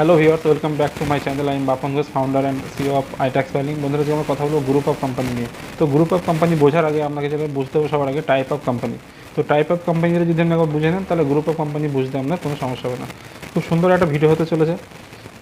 Hello viewers welcome back to my channel আমি Bapan Ghosh founder and CEO of ITax filing বন্ধুরা, যে আমার কথা বলব গ্রুপ অফ কোম্পানি নিয়ে। তো গ্রুপ অফ কোম্পানি বোঝার আগে আপনাকে যেটা বুঝতে হবে, সবার আগে টাইপ অফ কোম্পানি তো টাইপ অফ কোম্পানি যদি আপনি একবার বুঝে নেন, তাহলে গ্রুপ অফ কোম্পানি বুঝতে আপনার কোনো সমস্যা হবে না। খুব সুন্দর একটা ভিডিও হতে চলেছে।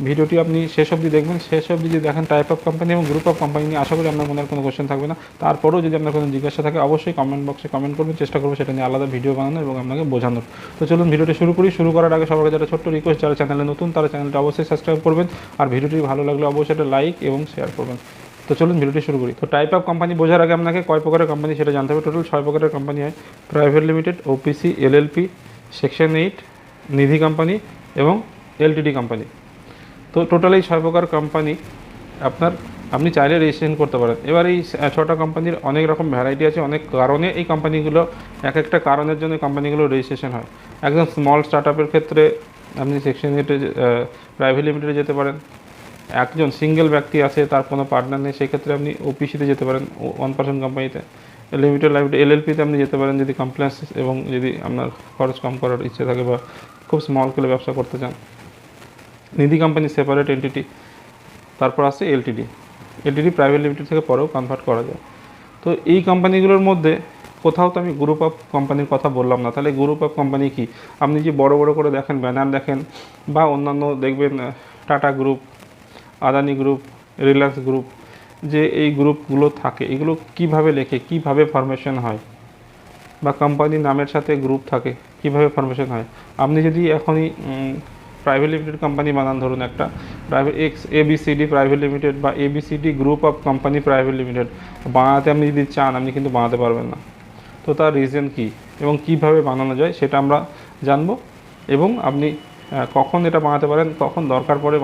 ভিডিওটি আপনি শেষ অবধি দেখবেন, শেষ অবধি যদি দেখেন টাইপ অফ কোম্পানি এবং গ্রুপ অফ কোম্পানি নিয়ে, আশা করি আপনার মনে কোনো কোশ্চেন থাকবে না। তারপরেও যদি আপনার কোনো জিজ্ঞাসা থাকে, অবশ্যই কমেন্ট বক্সে কমেন্ট করবেন, চেষ্টা করব সেটা নিয়ে আলাদা ভিডিও বানানো এবং আপনাকে বোঝানোর। তো চলুন ভিডিওটি শুরু করি। শুরু করার আগে সবার যারা ছোট্ট রিকোয়েস্ট যারা চ্যানেলে নতুন, তারা চ্যানেলটা অবশ্যই সাবস্ক্রাইব করবেন। আর ভিডিওটি ভালো লাগলে অবশ্যই একটা লাইক এবং শেয়ার করবেন। তো চলুন ভিডিওটি শুরু করি। তো টাইপ অফ কোম্পানি বোঝার আগে আপনাকে কয় প্রকারের কোম্পানি সেটা জানতে হবে। টোটাল ছয় প্রকারের কোম্পানি হয়। Private limited OPC LLP section eight Nidhi company এবং এলটিডি কোম্পানি তো টোটাল ছয় প্রকার কোম্পানি আপনার, আপনি চাইলে রেজিস্ট্রেশন করতে পারেন। এবার এই ছটা কোম্পানির অনেক রকম ভ্যারাইটি আছে, অনেক কারণে এই কোম্পানিগুলো এক একটা কারণের জন্য কোম্পানিগুলো রেজিস্ট্রেশন হয়। একদম স্মল স্টার্ট আপের ক্ষেত্রে আপনি সেকশন এইটে প্রাইভেট লিমিটেডে যেতে পারেন। একজন সিঙ্গেল ব্যক্তি আছে, তার কোনো পার্টনার নেই, সেক্ষেত্রে আপনি ওপিসিতে যেতে পারেন ওয়ান পার্সেন্ট কোম্পানিতে লিমিটেড লাইফে এলএলপিতে আপনি যেতে পারেন, যদি কমপ্লেন্স এবং যদি আপনার খরচ কম করার ইচ্ছে থাকে বা খুব স্মল স্কেলে ব্যবসা করতে চান। নিধি কোম্পানি সেপারেট এন্টিটি তারপর আসছে এলটিডি এলটিডি প্রাইভেট লিমিটেড থেকে পরেও কনভার্ট করা যায়। তো এই কোম্পানিগুলোর মধ্যে কোথাও তো আমি গ্রুপ অফ কোম্পানির কথা বললাম না। তাহলে গ্রুপ অফ কোম্পানি কি? আপনি যে বড় বড় করে দেখেন ব্যানার দেখেন, বা অন্যান্য দেখবেন Tata group Adani group Reliance group যে এই গ্রুপগুলো থাকে, এগুলো কীভাবে লেখে, কীভাবে ফরমেশন হয়? বা কোম্পানির নামের সাথে গ্রুপ থাকে, কীভাবে ফরমেশন হয়? আপনি যদি এখনই প্রাইভেট লিমিটেড কোম্পানি বানান, ধরুন একটা private X ABCD private limited বা ABCD group of company private limited বানাতে আপনি যদি চান, আপনি কিন্তু বানাতে পারবেন না। তো তার রিজন কি এবং কীভাবে বানানো যায় সেটা আমরা জানব এবং আপনি কখন এটা বানাতে পারেন, কখন দরকার পড়ে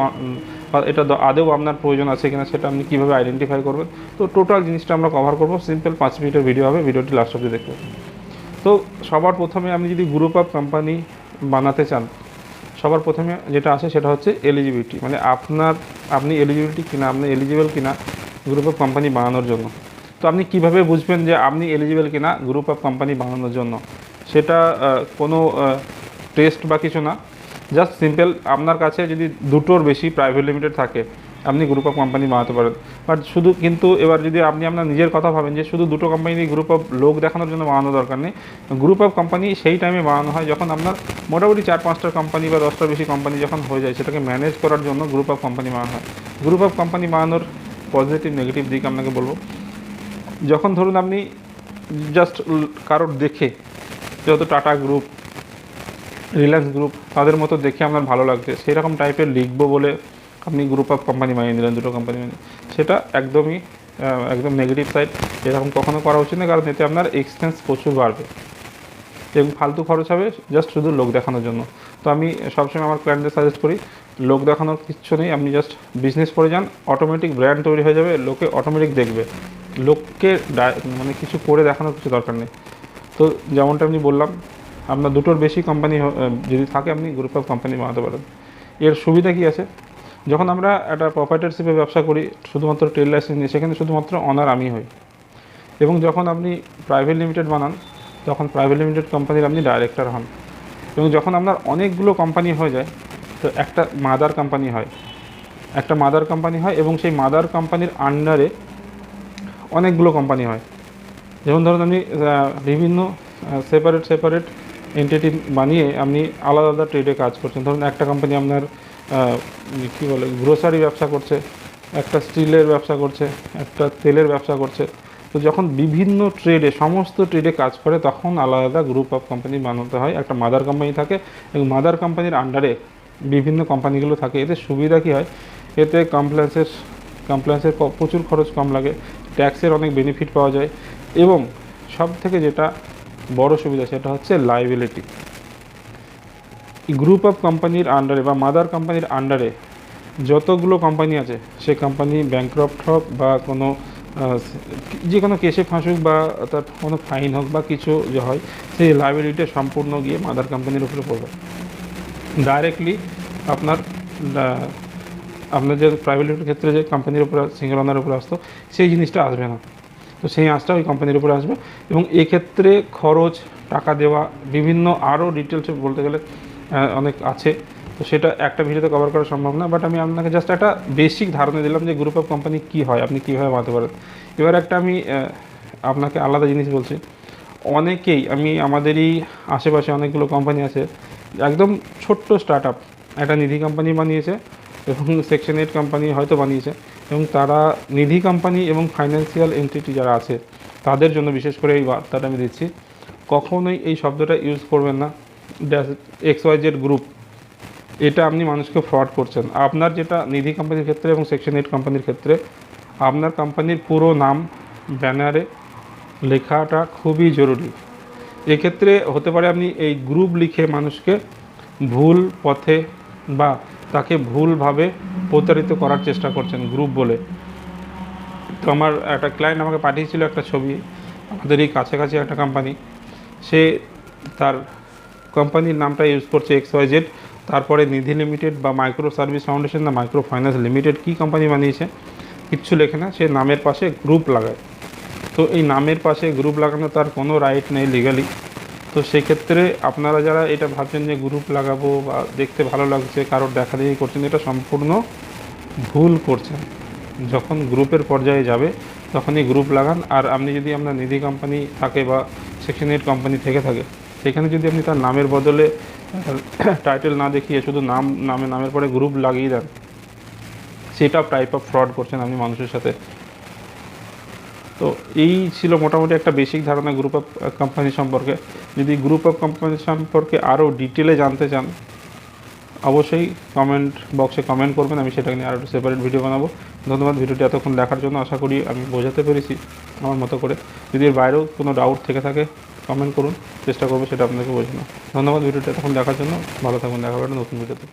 এটা দ- আদৌ আপনার প্রয়োজন আছে কিনা সেটা আপনি কীভাবে আইডেন্টিফাই করবেন। তো টোটাল জিনিসটা আমরা কভার করব সিম্পল পাঁচ মিনিটের ভিডিও হবে, ভিডিওটি লাস্ট অবধি দেখবেন। তো সবার প্রথমে আপনি যদি গ্রুপ অফ কোম্পানি বানাতে চান সবার প্রথমে যেটা আসে সেটা হচ্ছে এলিজিবিলিটি মানে আপনার, আপনি এলিজিবিলিটি কিনা, আপনি এলিজিবল কিনা গ্রুপ অফ কোম্পানি বানানোর জন্য। তো আপনি কীভাবে বুঝবেন যে আপনি এলিজিবল কিনা গ্রুপ অফ কোম্পানি বানানোর জন্য? সেটা কোনো টেস্ট বা কিছু না। জাস্ট সিম্পল আপনার কাছে যদি দুটোর বেশি প্রাইভেট লিমিটেড থাকে আপনি গ্রুপ অফ কোম্পানি বানাতে পারেন। বাট শুধু কিন্তু এবার যদি আপনি আপনার নিজের কথা ভাবেন যে শুধু দুটো কোম্পানি গ্রুপ অফ লোক দেখানোর জন্য বানানো দরকার নেই গ্রুপ অফ কোম্পানি সেই টাইমে বানানো হয় যখন আপনার মোটামুটি চার পাঁচটা কোম্পানি বা দশটার বেশি কোম্পানি যখন হয়ে যায় সেটাকে ম্যানেজ করার জন্য গ্রুপ অফ কোম্পানি বানানো হয়। গ্রুপ অফ কোম্পানি বানানোর পজিটিভ নেগেটিভ দিক আপনাকে বলব। যখন ধরুন আপনি জাস্ট কারোর দেখে, যেহেতু টাটা গ্রুপ রিলায়েন্স গ্রুপ তাদের মতো দেখে আপনার ভালো লাগছে, সেরকম টাইপের লিখব বলে আপনি গ্রুপ অফ কোম্পানি বানিয়ে দিলেন দুটো কোম্পানি বানিয়ে সেটা একদমই একদম নেগেটিভ সাইড এরকম কখনো করা উচিত না, কারণ এতে আপনার এক্সপেন্স প্রচুর বাড়বে। এবং ফালতু খরচ হবে জাস্ট শুধু লোক দেখানোর জন্য। তো আমি সবসময় আমার ক্লায়েন্টদের সাজেস্ট করি, লোক দেখানোর কিচ্ছু নেই, আপনি জাস্ট বিজনেস করে যান অটোমেটিক ব্র্যান্ড তৈরি হয়ে যাবে, লোকে অটোমেটিক দেখবে। লোককে মানে কিছু করে দেখানোর কিছু দরকার নেই। তো যেমনটা আমি বললাম, আপনার দুটোর বেশি কোম্পানি যদি থাকে, আপনি গ্রুপ অফ কোম্পানি বানাতে পারেন। এর সুবিধা কি আছে? যখন আমরা একটা প্রপার্টারশিপে ব্যবসা করি, শুধুমাত্র ট্রেড লাইসেন্স নিয়ে, সেখানে শুধুমাত্র অনার আমি হই। এবং যখন আপনি প্রাইভেট লিমিটেড বানান, তখন প্রাইভেট লিমিটেড কোম্পানির আপনি ডাইরেক্টর হন। এবং যখন আপনার অনেকগুলো কোম্পানি হয়ে যায়, তো একটা মাদার কোম্পানি হয়। একটা মাদার কোম্পানি হয় এবং সেই মাদার কোম্পানির আন্ডারে অনেকগুলো কোম্পানি হয়। যেমন ধরুন আপনি বিভিন্ন সেপারেট সেপারেট এন্টিটি বানিয়ে আপনি আলাদা আলাদা ট্রেডে কাজ করছেন। ধরুন একটা কোম্পানি আপনার কী বলে গ্রোসারি ব্যবসা করছে, একটা স্টিলের ব্যবসা করছে, একটা তেলের ব্যবসা করছে। তো যখন বিভিন্ন ট্রেডে সমস্ত ট্রেডে কাজ করে, তখন আলাদা আলাদা গ্রুপ অফ কোম্পানি বানাতে হয়। একটা মাদার কোম্পানি থাকে এবং মাদার কোম্পানির আন্ডারে বিভিন্ন কোম্পানিগুলো থাকে। এতে সুবিধা কী হয়? এতে কমপ্লেন্সের কমপ্লেন্সের প্রচুর খরচ কম লাগে। ট্যাক্সের অনেক বেনিফিট পাওয়া যায়। এবং সব থেকে যেটা বড় সুবিধা, সেটা হচ্ছে লাইবিলিটি গ্রুপ অফ কোম্পানির আন্ডারে বা মাদার কোম্পানির আন্ডারে যতগুলো কোম্পানি আছে, সে কোম্পানি ব্যাংক্রপ্ট হোক বা কোনো যে কোনো কেসে ফাঁসুক বা তার কোনো ফাইন হোক বা কিছু যে হয়, সেই লাইবিলিটি সম্পূর্ণ গিয়ে মাদার কোম্পানির উপরে পড়বে। ডাইরেক্টলি আপনার আপনার যে প্রাইভেট ক্ষেত্রে যে কোম্পানির উপরে সিঙ্গেল ওনার উপরে আসতো, সেই জিনিসটা আসবে না। তো সেই আঁচটা ওই কোম্পানির উপরে আসবে এবং এক্ষেত্রে খরচ, টাকা দেওয়া, বিভিন্ন আরও ডিটেলস বলতে গেলে অনেক আছে। তো সেটা একটা ভিডিওতে কভার করা সম্ভব না বাট আমি আপনাকে জাস্ট একটা বেসিক ধারণা দিলাম যে গ্রুপ অফ কোম্পানি কী হয়, আপনি কীভাবে বানাতে পারেন। এবার একটা আমি আপনাকে আলাদা জিনিস বলছি। অনেকেই, আমি আমাদেরই আশেপাশে অনেকগুলো কোম্পানি আছে, একদম ছোট্ট স্টার্ট আপ একটা নিধি কোম্পানি বানিয়েছে এবং সেকশন এইট কোম্পানি হয়তো বানিয়েছে এবং তারা নিধি কোম্পানি এবং ফাইন্যান্সিয়াল এন্টিটি যারা আছে, তাদের জন্য বিশেষ করে এই বার্তাটা আমি দিচ্ছি। কখনোই এই শব্দটা ইউজ করবেন না। এক্স ওয়াই জেড গ্রুপ এটা আপনি মানুষকে ফ্রড করছেন। আপনার যেটা নিধি কোম্পানির ক্ষেত্রে এবং সেকশন এইট কোম্পানির ক্ষেত্রে, আপনার কোম্পানির পুরো নাম ব্যানারে লেখাটা খুবই জরুরি। এক্ষেত্রে হতে পারে আপনি এই গ্রুপ লিখে মানুষকে ভুল পথে বা তাকে ভুলভাবে প্রতারিত করার চেষ্টা করছেন গ্রুপ বলে। তো আমার একটা ক্লায়েন্ট আমাকে পাঠিয়েছিল একটা ছবি, আমাদের এই কাছাকাছি একটা কোম্পানি সে তার কোম্পানির নামটা ইউজ করছে এক্স ওয়াই জেড, তারপরে নিধি লিমিটেড বা মাইক্রো সার্ভিস ফাউন্ডেশন না মাইক্রো ফাইন্যান্স লিমিটেড কী কোম্পানি বানিয়েছে? কিচ্ছু লেখে না, সে নামের পাশে গ্রুপ লাগায়। তো এই নামের পাশে গ্রুপ লাগানো তার কোনো রাইট নেই লিগালি তো সেক্ষেত্রে আপনারা যারা এটা ভাবছেন যে গ্রুপ লাগাবো বা দেখতে ভালো লাগছে, কারোর দেখা দেখি করছেন, এটা সম্পূর্ণ ভুল করছেন। যখন গ্রুপের পর্যায়ে যাবে, তখনই গ্রুপ লাগান। আর আপনি যদি আপনার নিধি কোম্পানি থাকে বা সেকশন এইট কোম্পানি থেকে থাকে সেখানে যদি আপনি তার নামের বদলে টাইটেল না দেখিয়ে শুধু নাম, নামে, নামের পরে গ্রুপ লাগিয়ে দেন সেটা টাইপ অফ ফ্রড করছেন আপনি মানুষের সাথে। তো এই ছিল মোটামুটি একটা বেসিক ধারণা গ্রুপ অফ কোম্পানি সম্পর্কে। যদি গ্রুপ অফ কোম্পানি সম্পর্কে আরও ডিটেলে জানতে চান, অবশ্যই কমেন্ট বক্সে কমেন্ট করবেন, আমি সেটা নিয়ে আরও সেপারেট ভিডিও বানাবো। ধন্যবাদ ভিডিওটি এতক্ষণ দেখার জন্য, আশা করি আমি বোঝাতে পেরেছি আমার মতো করে। যদি এর বাইরেও কোনো ডাউট থেকে থাকে কমেন্ট করুন, চেষ্টা করব, সেটা আপনাকে বোঝানো। ধন্যবাদ ভিডিওটা এখন দেখার জন্য। ভালো থাকুন, দেখা হবে নতুন ভিডিওতে।